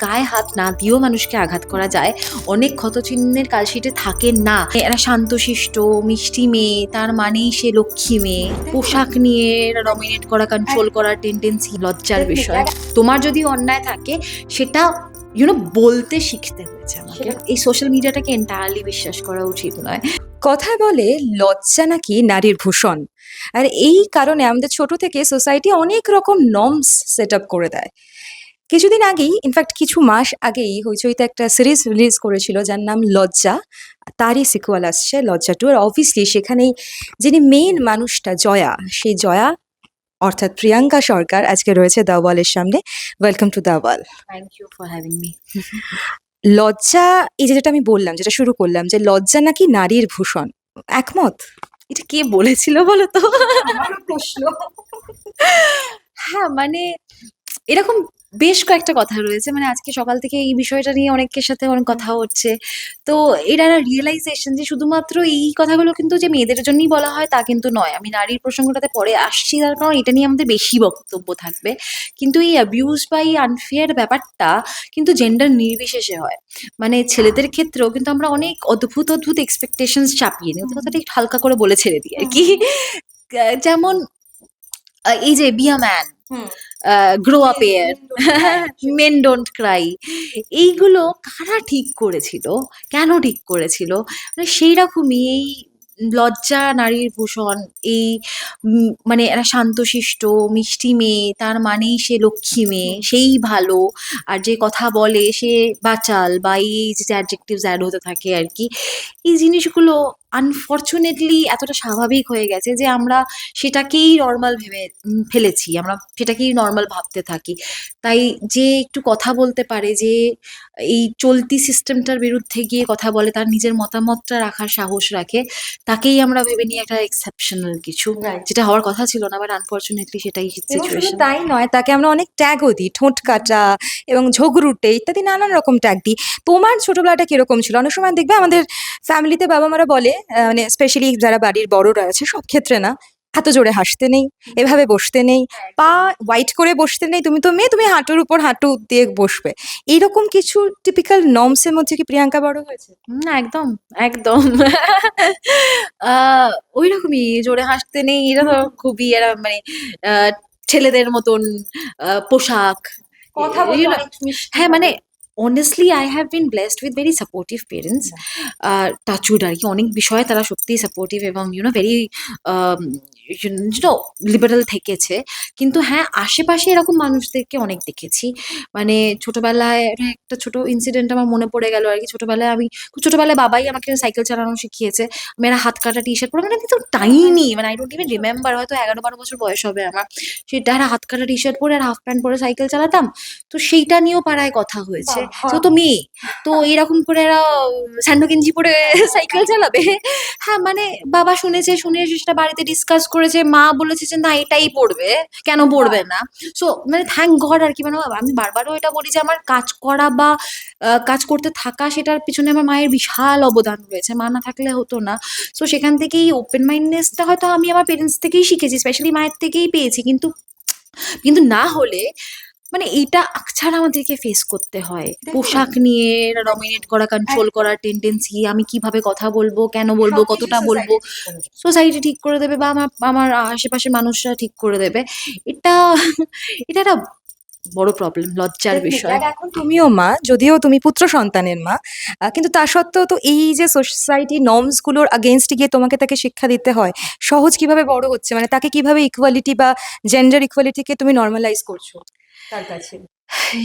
গায়ে হাত না দিয়েও মানুষকে আঘাত করা যায়। অনেক ক্ষতচিহ্নের কালশিটে থাকে না। এরা শান্তশিষ্ট মিষ্টি মেয়ে তার মানেই সে লক্ষ্মী মেয়ে। পোশাক নিয়ে ডমিনেট করা কন্ট্রোল করার টেন্ডেন্সি লজ্জার বিষয়। তোমার যদি অন্যায় থাকে সেটা ইউনো বলতে শিখতে হয়েছে আমাকে। এই সোশ্যাল মিডিয়াটাকে এন্টায়ারলি বিশ্বাস করা উচিত নয়। কথায় বলে লজ্জা নাকি নারীর ভূষণ? আর এই কারণে আমাদের ছোট থেকে সোসাইটি অনেক রকম নর্মস সেট আপ করে দেয়। কিছুদিন আগেই ইনফ্যাক্ট কিছু মাস আগেই হইচইতে একটা সিরিজ রিলিজ করেছিল যার নাম লজ্জা। তারই সিকুয়াল আসছে লজ্জা টু আর অবভিয়াসলি সেখানেই যিনি মেইন মানুষটা জয়া সেই জয়া অর্থাৎ প্রিয়াঙ্কা সরকার আজকে রয়েছে দাওয়ালের সামনে। Welcome to দাওয়াল। Thank you for having me Lojja এই যেটা আমি বললাম যেটা শুরু করলাম যে লজ্জা নাকি নারীর ভূষণ? একমত? এটা কে বলেছিল বলো তো প্রশ্ন। হ্যাঁ মানে এরকম বেশ কয়েকটা কথা রয়েছে। মানে আজকে সকাল থেকে এই বিষয়টা নিয়ে অনেকের সাথে অনেক কথা হচ্ছে। তো এটা রিয়েলাইজেশন যে শুধুমাত্র এই কথাগুলো কিন্তু যে মেয়েদের জন্যই বলা হয় তা কিন্তু নয়। আমি নারীর প্রসঙ্গটাতে পরে আসছি তার কারণ এটা নিয়ে আমাদের বেশি বক্তব্য থাকবে। কিন্তু এই অ্যাবিউজ বা এই আনফেয়ার ব্যাপারটা কিন্তু জেন্ডার নির্বিশেষে হয়। মানে ছেলেদের ক্ষেত্রেও কিন্তু আমরা অনেক অদ্ভুত অদ্ভুত এক্সপেকটেশনস চাপিয়ে নিই। ওদের কথাটা একটু হালকা করে বলে ছেড়ে দিই আর কি। যেমন এই যে be a man grow up air men don't cry এইগুলো কারা ঠিক করেছিল? কেন ঠিক করেছিল? মানে সেই রকমই এই লজ্জা নারীর ভূষণ এই মানে এরা শান্তশিষ্ট মিষ্টি মেয়ে তার মানেই সে লক্ষ্মী মেয়ে সেই ভালো। আর যে কথা বলে সে বাচাল বা এই যে অ্যাডজেক্টিভস অ্যাড হতে থাকে আর কি। এই জিনিসগুলো আনফর্চুনেটলি এতটা স্বাভাবিক হয়ে গেছে যে আমরা সেটাকেই নর্মাল ভেবে ফেলেছি আমরা সেটাকেই নর্মাল ভাবতে থাকি। তাই যে একটু কথা বলতে পারে যে এই চলতি সিস্টেমটার বিরুদ্ধে গিয়ে কথা বলে তার নিজের মতামতটা রাখার সাহস রাখে তাকেই আমরা ভেবে নিই একটা এক্সেপশনাল কিছু. যেটা হওয়ার কথা ছিল না বাট আনফর্চুনেটলি সেটাই সিচুয়েশন তাই নয় তাকে আমরা অনেক ট্যাগও দিই ঠোঁট কাটা এবং ঝগড়ুটে ইত্যাদি নানান রকম ট্যাগ দিই। তোমার ছোটবেলাটা কীরকম ছিল? অনেক সময় দেখবে আমাদের ফ্যামিলিতে বাবা মারা বলে মানে স্পেশালি যারা বাড়ির বড়রা আছে সব ক্ষেত্রে না এত জোরে হাসতে নেই এভাবে বসতে নেই পা হোয়াইট করে বসতে নেই তুমি তো মেয়ে তুমি হাঁটুর উপর হাঁটু দিয়ে বসবে। এইরকম কিছু টিপিক্যাল নর্মসের মধ্যে কি প্রিয়াঙ্কা বড় হয়েছে? না একদম একদম। আহ ওই রকমই জোরে হাসতে নেই এরা তো খুবই এরা মানে ছেলেদের মতন পোশাক। know, হ্যাঁ। মানে honestly I have been blessed with very supportive parents R touchwood আর কি অনেক বিষয়ে তারা সত্যিই সাপোর্টিভ এবং ইউনো ভেরি লিবারাল থেকেছে। কিন্তু হ্যাঁ আশেপাশে এরকম মানুষদেরকে অনেক দেখেছি। মানে ছোটবেলায় একটা- একটা ছোট ইনসিডেন্ট আমার মনে পড়ে গেল আর কি ছোটবেলায় আমি খুব ছোটবেলায় বাবাই আমাকে সাইকেল চালানো শিখিয়েছে। আমি একটা হাত কাটা টি শার্ট পরে মানে কিন্তু টাইনি মানে আই ডোন্ট ইভেন রিমেম্বার হয়তো এগারো বারো বছর বয়স হবে আমার। সেটা একটা হাত কাটা টি শার্ট পরে আর হাফ প্যান্ট পরে সাইকেল চালাতাম। তো সেইটা নিয়েও পাড়ায় কথা হয়েছে। তো তো মেয়ে তো এরকম করে এরা স্যান্ডো গেঞ্জি পরে সাইকেল চালাবে? হ্যাঁ মানে বাবা শুনেছে শুনে সেটা বাড়িতে ডিসকাস করেছে মা বলেছে যে না এটাই পড়বে কেন পড়বে না? সো মানে থ্যাংক গড আর কি মানে আমি বারবারও এটা বলি যে আমার কাজ করা বা কাজ করতে থাকা সেটার পিছনে আমার মায়ের বিশাল অবদান রয়েছে। মা না থাকলে হতো না। সো সেখান থেকেই ওপেন মাইন্ডনেসটা হয়তো আমি আমার পেরেন্টস থেকেই শিখেছি স্পেশালি মায়ের থেকেই পেয়েছি। কিন্তু কিন্তু না হলে মানে এটা আকছাড় আমাদেরকে ফেস করতে হয়। পোশাক নিয়ে ডমিনেট করা কন্ট্রোল করার টেন্ডেন্সি আমি কীভাবে কথা বলব কেন বলব কতটা বলব সোসাইটি ঠিক করে দেবে বা আমার আমার আশেপাশে মানুষরা ঠিক করে দেবে। এটা এটা একটা বড় প্রবলেম লজ্জার বিষয়। এখন তুমিও মা যদিও তুমি পুত্র সন্তানের মা কিন্তু তা সত্ত্বেও তো এই যে সোসাইটি নর্মসগুলোর আগেনস্ট গিয়ে তোমাকে তাকে শিক্ষা দিতে হয় সহজ কীভাবে বড় হচ্ছে? মানে তাকে কীভাবে ইকুয়ালিটি বা জেন্ডার ইকুয়ালিটিকে তুমি নর্মালাইজ করছ? তার কাছে?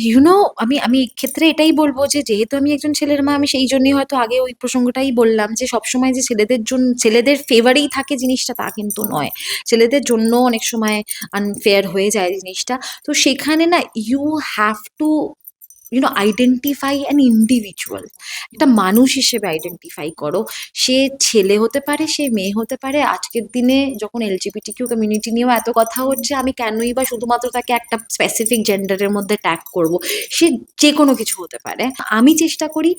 ইউনো আমি আমি ক্ষেত্রে এটাই বলব যে, যেহেতু আমি একজন ছেলের মা, আমি সেই জন্যই হয়তো আগে ওই প্রসঙ্গটাই বললাম যে, সবসময় যে ছেলেদের জন্য ছেলেদের ফেভারেই থাকে জিনিসটা তা কিন্তু নয়। ছেলেদের জন্য অনেক সময় আনফেয়ার হয়ে যায় জিনিসটা। তো সেখানে না you have to you know identify an individual একটা মানুষ হিসেবে আইডেন্টিফাই করো। সে ছেলে হতে পারে সে মেয়ে হতে পারে। আজকের দিনে যখন এলজিবিটি কিউ কমিউনিটি নিয়েও এত কথা হচ্ছে আমি কেনই বা শুধুমাত্র তাকে একটা স্পেসিফিক জেন্ডারের মধ্যে ট্যাগ করব? সে যে কোনো কিছু হতে পারে। আমি চেষ্টা করি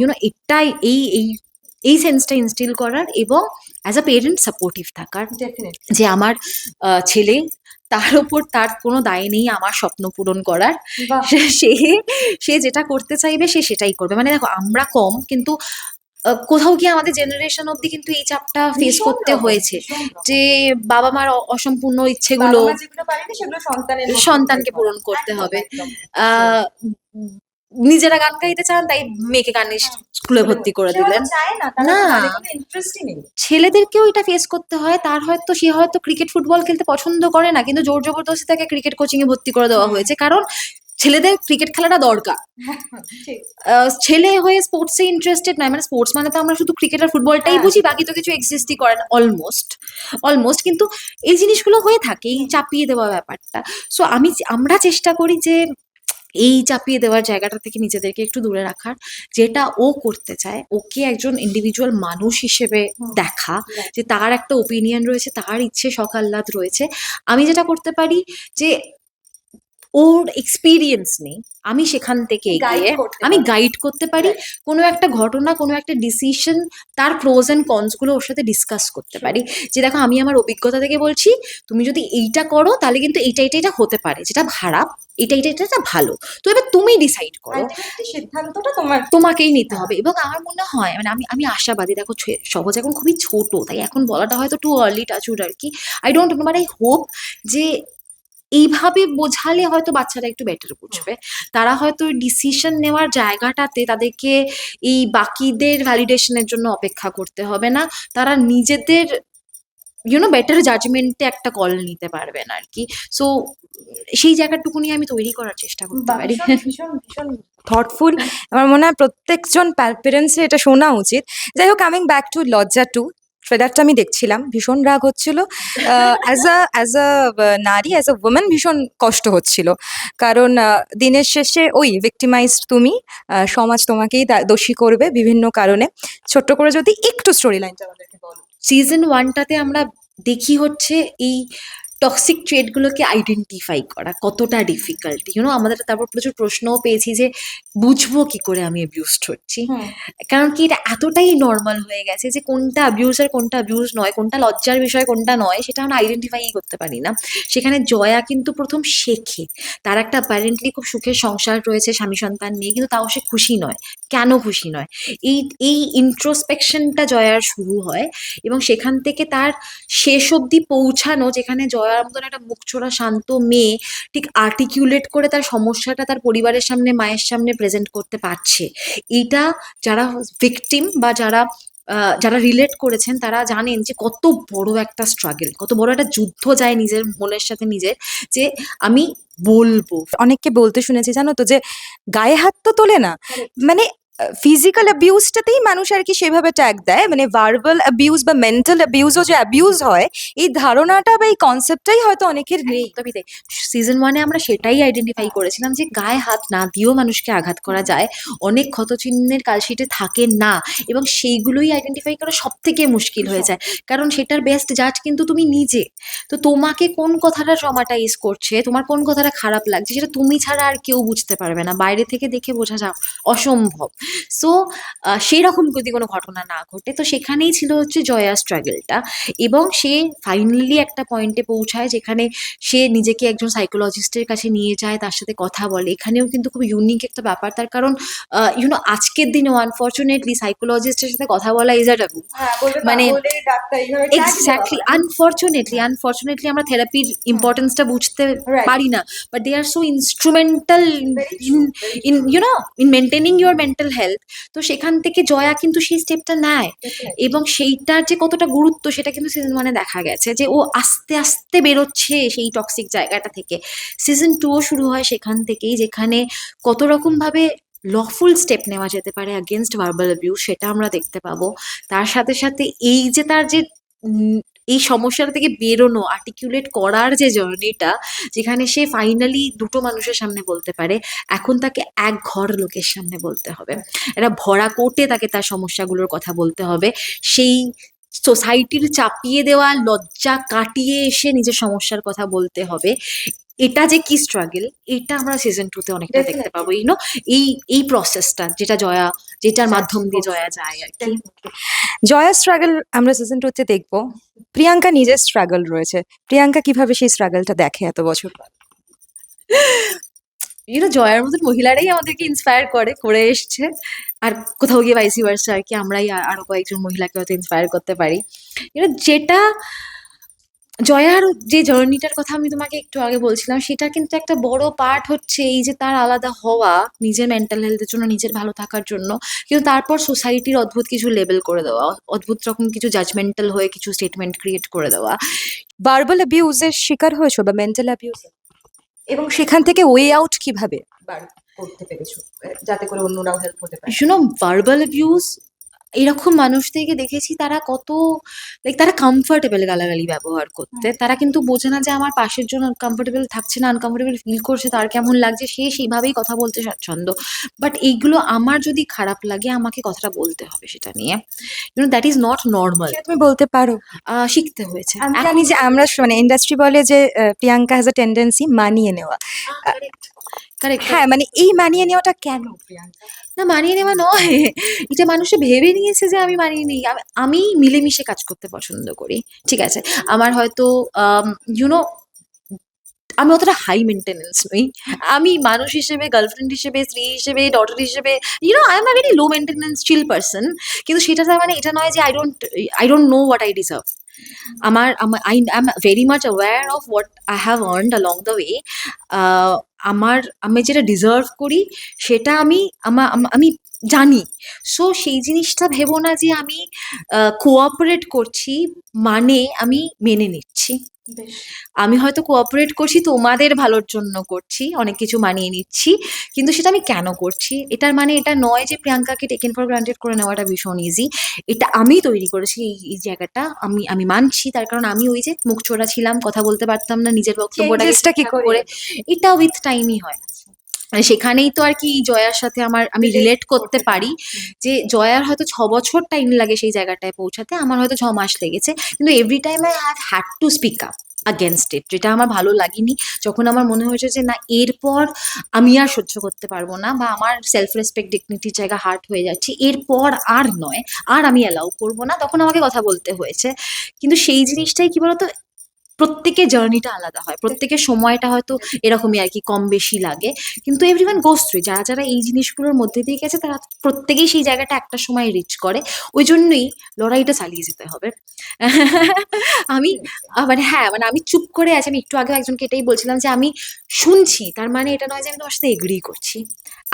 ইউনো এটাই এই এই এই সেন্সটা ইনস্টিল করার এবং অ্যাজ আ পেরেন্ট সাপোর্টিভ থাকার। যে আমার ছেলে তার উপর তার কোনো দায় নেই আমার স্বপ্ন পূরণ করার। সে- সে যেটা করতে চাইবে সে সেটাই করবে। মানে দেখো আমরা কম কিন্তু কোথাও গিয়ে আমাদের জেনারেশন অব্দি কিন্তু এই চাপটা ফেস করতে হয়েছে। যে বাবা মার অসম্পূর্ণ ইচ্ছেগুলো সন্তানকে পূরণ পূরণ করতে হবে। আহ, নিজেরা গান গাইতে চান তাই মেয়েকে গানের স্কুলে ভর্তি করে দিলেন। না ছেলেদেরকেও এটা ফেস করতে হয় তার হয়তো সে হয়তো ক্রিকেট ফুটবল খেলতে পছন্দ করে না কিন্তু জোর জবরদস্তি তাকে ক্রিকেট কোচিং এ ভর্তি করে দেওয়া হয়েছে। কারণ ছেলেদের ক্রিকেট খেলাটা দরকার। ছেলে হয়ে স্পোর্টসে ইন্টারেস্টেড নয় মানে স্পোর্টস মানে তো আমরা শুধু ক্রিকেট আর ফুটবলটাই হ্যাঁ। বুঝি বাকি তো কিছু এক্সিস্টই করে না অলমোস্ট অলমোস্ট কিন্তু এই জিনিসগুলো হয়ে থাকে এই চাপিয়ে দেওয়া ব্যাপারটা। সো আমি আমরা চেষ্টা করি যে এই চাপিয়ে দেওয়ার জায়গাটা থেকে নিজেদেরকে একটু দূরে রাখার যেটা ও করতে চায় ওকে একজন ইন্ডিভিজুয়াল মানুষ হিসেবে দেখা যে তার একটা ওপিনিয়ন রয়েছে তার ইচ্ছে সকাল্লাদ রয়েছে। আমি যেটা করতে পারি যে ওর এক্সপিরিয়েন্স নেই আমি সেখান থেকে এগিয়ে আমি গাইড করতে পারি কোনো একটা ঘটনা কোনো একটা ডিসিশন তার প্রোজ অ্যান্ড কনসগুলো ওর সাথে ডিসকাস করতে পারি। যে দেখো আমি আমার অভিজ্ঞতা থেকে বলছি তুমি যদি এইটা করো তাহলে কিন্তু এইটা এটা এটা হতে পারে যেটা খারাপ এটা এটা এটা ভালো। তো এবার তুমি ডিসাইড করো। সিদ্ধান্তটা তোমার। তোমাকেই নিতে হবে। এবং আমার মনে হয় মানে আমি আমি আশাবাদী দেখো সহজ এখন খুবই ছোট তাই এখন বলাটা হয়তো টু আর্লি টাচুড আর কি। I don't know but I hope যে এইভাবে বোঝালে হয়তো বাচ্চারা একটু বেটার বুঝবে। তারা হয়তো ডিসিশন নেওয়ার জায়গাটাতে তাদেরকে এই বাকিদের ভ্যালিডেশনের জন্য অপেক্ষা করতে হবে না। তারা নিজেদের ইউনো বেটার জাজমেন্টে একটা কল নিতে পারবেন আর কি সো সেই জায়গাটুকুনি আমি তৈরি করার চেষ্টা করতে পারি। ভীষণ ভীষণ ভীষণ থটফুল আমার মনে হয় প্রত্যেকজন প্যারেন্টসের এটা শোনা উচিত। যাই হোক coming back to Lojja to ট্রেলারটা আমি দেখছিলাম, ভীষণ রাগ হচ্ছিল। অ্যাজ আ অ্যাজ আ নারী অ্যাজ আ ওমেন ভীষণ কষ্ট হচ্ছিল। কারণ দিনের শেষে ওই ভিক্টিমাইজ তুমি সমাজ তোমাকেই দোষী করবে বিভিন্ন কারণে। ছোট্ট করে যদি একটু স্টোরি লাইনটা আমাদেরকে বলো। সিজন ওয়ানটাতে আমরা দেখি হচ্ছে এই টক্সিক ট্রেডগুলোকে আইডেন্টিফাই করা কতটা ডিফিকাল্ট ইউনো আমাদের তারপর প্রচুর প্রশ্নও পেয়েছি যে বুঝব কি করে আমি অ্যাবিউজড হচ্ছি। কারণ কি এটা এতটাই নর্মাল হয়ে গেছে যে কোনটা অ্যাবিউজ আর কোনটা অ্যাবিউজ নয় কোনটা লজ্জার বিষয় কোনটা নয় সেটা আমরা আইডেন্টিফাই করতে পারি না। সেখানে জয়া কিন্তু প্রথম শেখে। তার একটা অ্যাপারেন্টলি খুব সুখের সংসার রয়েছে স্বামী সন্তান নিয়ে কিন্তু তাও সে খুশি নয়। কেন খুশি নয়? এই এই ইন্ট্রোস্পেকশনটা জয়ার শুরু হয় এবং সেখান থেকে তার শেষ অবধি পৌঁছানো যেখানে জয়ার মতন একটা মুখছোড়া শান্ত মেয়ে ঠিক আর্টিকিউলেট করে তার সমস্যাটা তার পরিবারের সামনে মায়ের সামনে প্রেজেন্ট করতে পারছে। এটা যারা ভিকটিম বা যারা যারা রিলেট করেছেন তারা জানেন যে কত বড় একটা স্ট্রাগল কত বড় একটা যুদ্ধ যায় নিজের মনের সাথে নিজের যে আমি বলব। অনেককে বলতে শুনেছি জানো তো যে গায়ে হাত তো তোলে না। মানে ফিজিক্যাল অ্যাবিউজটাতেই মানুষ আর কি সেভাবে ট্যাগ দেয়। মানে ভার্বাল অ্যাবিউজ বা মেন্টাল অ্যাবিউজও যে অ্যাবিউজ হয় এই ধারণাটা বা এই কনসেপ্টটাই হয়তো অনেকের নেই। একদমই তাই। সিজন ওয়ানে আমরা সেটাই আইডেন্টিফাই করেছিলাম যে গায়ে হাত না দিয়েও মানুষকে আঘাত করা যায়। অনেক ক্ষতচিহ্নের কালশিটে থাকে না এবং সেইগুলোই আইডেন্টিফাই করা সব থেকে মুশকিল হয়ে যায়। কারণ সেটার বেস্ট জাজ কিন্তু তুমি নিজে। তো তোমাকে কোন কথাটা ট্রমাটাইজ করছে তোমার কোন কথাটা খারাপ লাগছে সেটা তুমি ছাড়া আর কেউ বুঝতে পারবে না। বাইরে থেকে দেখে বোঝা যা অসম্ভব। সো সেই রকম যদি কোনো ঘটনা না ঘটে তো সেখানেই ছিল হচ্ছে জয়া স্ট্রাগলটা এবং সে ফাইনালি একটা পয়েন্টে পৌঁছায় যেখানে সে নিজেকে একজন সাইকোলজিস্টের কাছে নিয়ে যায় তার সাথে কথা বলে। এখানেও কিন্তু খুব ইউনিক একটা ব্যাপার তার কারণ ইউনো আজকের দিনেও আনফর্চুনেটলি সাইকোলজিস্টের সাথে কথা বলা ইজ আ টাবু মানে এক্স্যাক্টলি আনফর্চুনেটলি আনফর্চুনেটলি আমরা থেরাপির ইম্পর্টেন্সটা বুঝতে পারি না। But they are so instrumental in in you know in maintaining your mental health তো সেখান থেকে জয়া কিন্তু সেই স্টেপটা নেয়। এবং সেইটার যে কতটা গুরুত্ব সেটা কিন্তু সিজন ওয়ানে দেখা গেছে যে ও আস্তে আস্তে বেরোচ্ছে সেই টক্সিক জায়গাটা থেকে। সিজন টুও শুরু হয় সেখান থেকেই যেখানে কত রকম ভাবে লফুল স্টেপ নেওয়া যেতে পারে অ্যাগেনস্ট ভার্বাল অ্যাবিউজ সেটা আমরা দেখতে পাবো। তার সাথে সাথে এই যে তার যে এই সমস্যাটা থেকে বেরোনো আর্টিকুলেট করার যে জার্নিটা যেখানে সে ফাইনালি দুটো মানুষের সামনে বলতে পারে, এখন তাকে এক ঘর লোকের সামনে বলতে হবে। একটা ভরা কোটে তাকে তার সমস্যাগুলোর কথা বলতে হবে। সেই সোসাইটির চাপিয়ে দেওয়া, লজ্জা কাটিয়ে এসে নিজের সমস্যার কথা বলতে হবে। এটা যে কি স্ট্রাগল এটা আমরা সিজন টু তে অনেকটা দেখতে. পাবো ইউনো এই এই প্রসেসটা যেটা জয়া যেটার মাধ্যম দিয়ে জয়া যায় আর কি। জয়া স্ট্রাগল আমরা সিজন টুতে দেখব। প্রিয়াঙ্কা নিজের স্ট্রাগল রয়েছে। প্রিয়াঙ্কা কীভাবে সেই স্ট্রাগলটা দেখে এত বছর পর? ইউনো জয়ার মতন মহিলারাই আমাদেরকে ইন্সপায়ার করে করে এসছে। আর কোথাও গিয়ে ভাইসি ভার্সা আর কি আমরাই আরও কয়েকজন মহিলাকে হয়তো ইন্সপায়ার করতে পারি। ইউনো যেটা জয়ার যে জার্নিটার কথা আমি তোমাকে একটু আগে বলছিলাম সেটা কিন্তু একটা বড় পার্ট হচ্ছে এই যে তার আলাদা হওয়া নিজের মেন্টাল হেলথের জন্য নিজের ভালো থাকার জন্য। কিন্তু তারপর সোসাইটির অদ্ভুত কিছু লেবেল করে দেওয়া অদ্ভুত রকম কিছু জাজমেন্টাল হয়ে কিছু স্টেটমেন্ট ক্রিয়েট করে দেওয়া। ভার্বাল অ্যাবিউজের শিকার হয়েছো বা মেন্টাল অ্যাবিউজ এবং সেখান থেকে ওয়ে আউট কীভাবে? বার করতে পেরেছ যাতে করে অন্যরাও হেল্প হতে পারে। শুনো ভার্বাল অ্যাবিউজ এরকম মানুষদেরকে দেখেছি তারা কত লাইক তারা কমফর্টেবল গালাগালি ব্যবহার করতে। তারা কিন্তু বোঝে না যে আমার পাশের জন্য কমফোর্টেবল থাকছে না আনকমফোর্টেবল ফিল করছে তার কেমন লাগছে সে সেইভাবেই কথা বলতে স্বাচ্ছন্দ্য বাট এইগুলো আমার যদি খারাপ লাগে আমাকে কথাটা বলতে হবে সেটা নিয়ে। You know that is not normal তুমি বলতে পারো? শিখতে হয়েছে। আমি জানি যে আমরা শ- মানে ইন্ডাস্ট্রি বলে যে প্রিয়াঙ্কা হ্যাজ এ টেন্ডেন্সি মানিয়ে নেওয়া। কারেক্ট হ্যাঁ মানে এই মানিয়ে নেওয়াটা কেন প্রিয়াঙ্কা? না, মানিয়ে নেওয়া নয়। এটা মানুষে ভেবে নিয়েছে যে আমি মানিয়ে নিই। আমি- মিলেমিশে কাজ করতে পছন্দ করি। ঠিক আছে? আমার হয়তো ইউনো আমি অতটা হাই মেনটেনেন্স নই। আমি মানুষ হিসেবে গার্লফ্রেন্ড হিসেবে, স্ত্রী হিসেবে ডটার হিসেবে you know I am a very low maintenance chill person কিন্তু সেটা তার মানে এটা নয় যে I don't I don't know what I deserve আমার I am very much aware of what I have earned along the way আমার, আমি যেটা ডিজার্ভ করি, সেটা আমি, আমা- আমি জানি। সো সেই জিনিসটা ভেবো না যে আমি কোঅপারেট করছি মানে আমি মেনে নিচ্ছি। আমি হয়তো কোঅপারেট করছি তোমাদের ভালোর জন্য করছি অনেক কিছু মানিয়ে নিচ্ছি কিন্তু সেটা আমি কেন করছি? এটার মানে এটা নয় যে প্রিয়াঙ্কাকে টেকেন ফর গ্রান্টেড করে নেওয়াটা ভীষণ ইজি এটা আমি তৈরি করেছি এই জায়গাটা আমি আমি মানছি তার কারণ আমি ওই যে মুখ চোরা ছিলাম কথা বলতে পারতাম না নিজের বক্তব্যটাকে কি করে? এটা উইথ টাইমই হয়। মানে সেখানেই তো আর কি জয়ার সাথে আমার আমি রিলেট করতে করতে পারি যে জয়ার হয়তো ছ বছর টাইম লাগে সেই জায়গাটায় পৌঁছাতে আমার হয়তো ছ মাস লেগেছে। কিন্তু every time I have had to speak up against it যেটা আমার ভালো লাগেনি। যখন আমার মনে হয়েছে যে না এরপর আমি আর সহ্য করতে পারব না বা আমার সেলফ রেসপেক্ট ডিগনিটির জায়গা হার্ট হয়ে যাচ্ছে এরপর আর নয় আর আমি অ্যালাউ করব না তখন আমাকে কথা বলতে হয়েছে। কিন্তু সেই জিনিসটাই কি বলতো প্রত্যেকের জার্নিটা আলাদা হয়, প্রত্যেকের সময়টা হয়তো এরকমই আর কি, কম বেশি লাগে। কিন্তু এভরিওয়ান গোস যারা যারা এই জিনিসগুলোর মধ্যে দিয়ে গেছে, তারা প্রত্যেকেই সেই জায়গাটা একটা সময় রিচ করে। ওই জন্যই লড়াইটা চালিয়ে যেতে হবে। আমি মানে হ্যাঁ মানে আমি চুপ করে আছি। আমি একটু আগে একজনকে এটাই বলছিলাম যে, আমি শুনছি। তার মানে এটা নয় যে আমি তোমার সাথে এগ্রি করছি।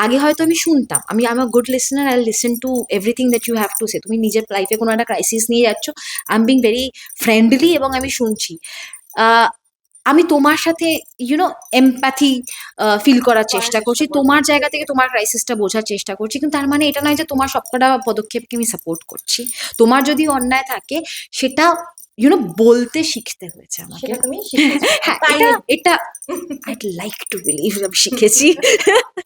আগে হয়তো আমি শুনতাম। আমি আমার good listener I listen to everything that you have to say তুমি নিজের লাইফে কোনো একটা ক্রাইসিস নিয়ে যাচ্ছ। I am being very friendly এবং আমি শুনছি। আমি তোমার সাথে ইউনো এমপ্যাথি ফিল করার চেষ্টা করছি। তোমার জায়গা থেকে তোমার ক্রাইসিসটা বোঝার চেষ্টা করছি। কিন্তু তার মানে এটা নয় যে তোমার সবকটা পদক্ষেপকে আমি সাপোর্ট করছি। তোমার যদি অন্যায় থাকে সেটা ইউনো বলতে শিখতে হয়েছে আমাকে। তুমি হ্যাঁ এটা? এটা আই লাইক টু বিলিভ আমি শিখেছি।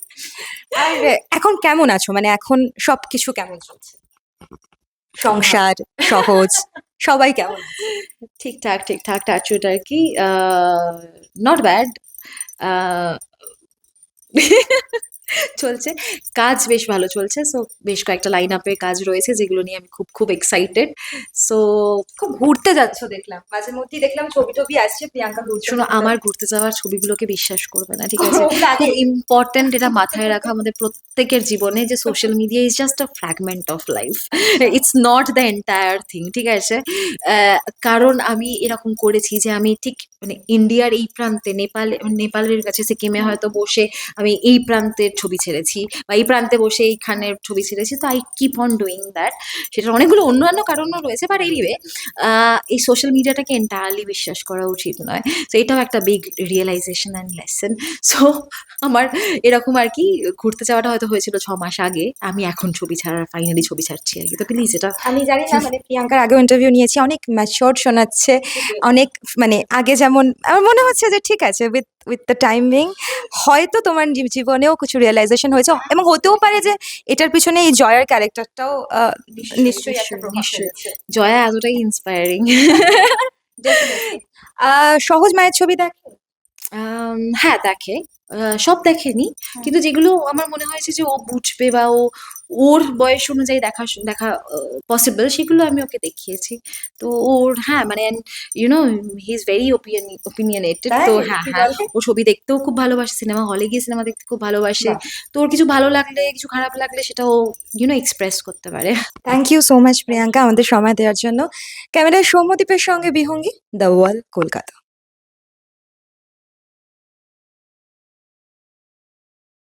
আর এখন কেমন আছো? মানে এখন সবকিছু কেমন চলছে? সংসার সহজ? সবাই কেমন? ঠিকঠাক ঠিকঠাক টাচুট আর কি নট ব্যাড চলছে। কাজ বেশ ভালো চলছে সো বেশ কয়েকটা লাইন আপে কাজ রয়েছে যেগুলো নিয়ে আমি খুব খুব এক্সাইটেড সো খুব ঘুরতে যাচ্ছ দেখলাম। মাঝে মধ্যেই দেখলাম ছবি টবি আসছে প্রিয়াঙ্কা ঘুরছে শোনো আমার ঘুরতে যাওয়ার ছবিগুলোকে বিশ্বাস করবে না ঠিক আছে? খুব ইম্পর্টেন্ট এটা মাথায় রাখা আমাদের প্রত্যেকের জীবনে যে social media is just a fragment of life it's not the entire thing ঠিক আছে? কারণ আমি এরকম করেছি যে আমি ঠিক মানে ইন্ডিয়ার এই প্রান্তে নেপাল নেপালের কাছে সিকিমে হয়তো বসে আমি এই প্রান্তের ছবি ছেড়েছি বা এই প্রান্তে বসে এইখানের ছবি ছেড়েছি। তো I keep on doing that সেটার অনেকগুলো অন্যান্য কারণও রয়েছে বাট এনিওয়ে এই সোশ্যাল মিডিয়াটাকে এন্টায়ারলি বিশ্বাস করা উচিত নয়। তো এটাও একটা big realization and lesson so আমার এরকম আর কি ঘুরতে যাওয়াটা হয়তো হয়েছিল ছ মাস আগে। আমি এখন ছবি ছাড়ার ফাইনালি ছবি ছাড়ছি আর কি। তো প্লিজ এটা আমি জানি না মানে প্রিয়াঙ্কার আগেও ইন্টারভিউ নিয়েছি অনেক ম্যাচিওর শোনাচ্ছে অনেক মানে আগে যেমন আমার মনে হচ্ছে যে ঠিক আছে উইথ উইথ দ্য টাইমিং হয়তো তোমার জীবনেও কিছু রিয়েলাইজেশন হয়েছে এবং হতেও পারে যে এটার পিছনে এই জয়ার ক্যারেক্টারটাও নিশ্চয়ই নিশ্চয়ই। জয়া এতটাই ইন্সপায়ারিং সহজ মায়ের ছবি দেখ? হ্যাঁ দেখে। আহ, সব দেখেনি। কিন্তু যেগুলো আমার মনে হয়েছে যে ও বুঝবে বা ও ওর বয়স অনুযায়ী দেখা দেখা পসিবল সেগুলো আমি ওকে দেখিয়েছি। তো ওর হ্যাঁ মানে you know he is very opinionated তাই? তো হ্যাঁ কি হ্যাঁ বলে? ও ছবি দেখতেও খুব ভালোবাসে সিনেমা হলে গিয়ে সিনেমা দেখতে খুব ভালোবাসে। বাহ। তো ওর কিছু ভালো লাগলে কিছু খারাপ লাগলে সেটা ও ইউ নো এক্সপ্রেস করতে পারে। Thank you so much Priyanka আমাদের সময় দেওয়ার জন্য। ক্যামেরায় সৌম্যদীপের সঙ্গে বিহঙ্গি দ্য ওয়াল কলকাতা।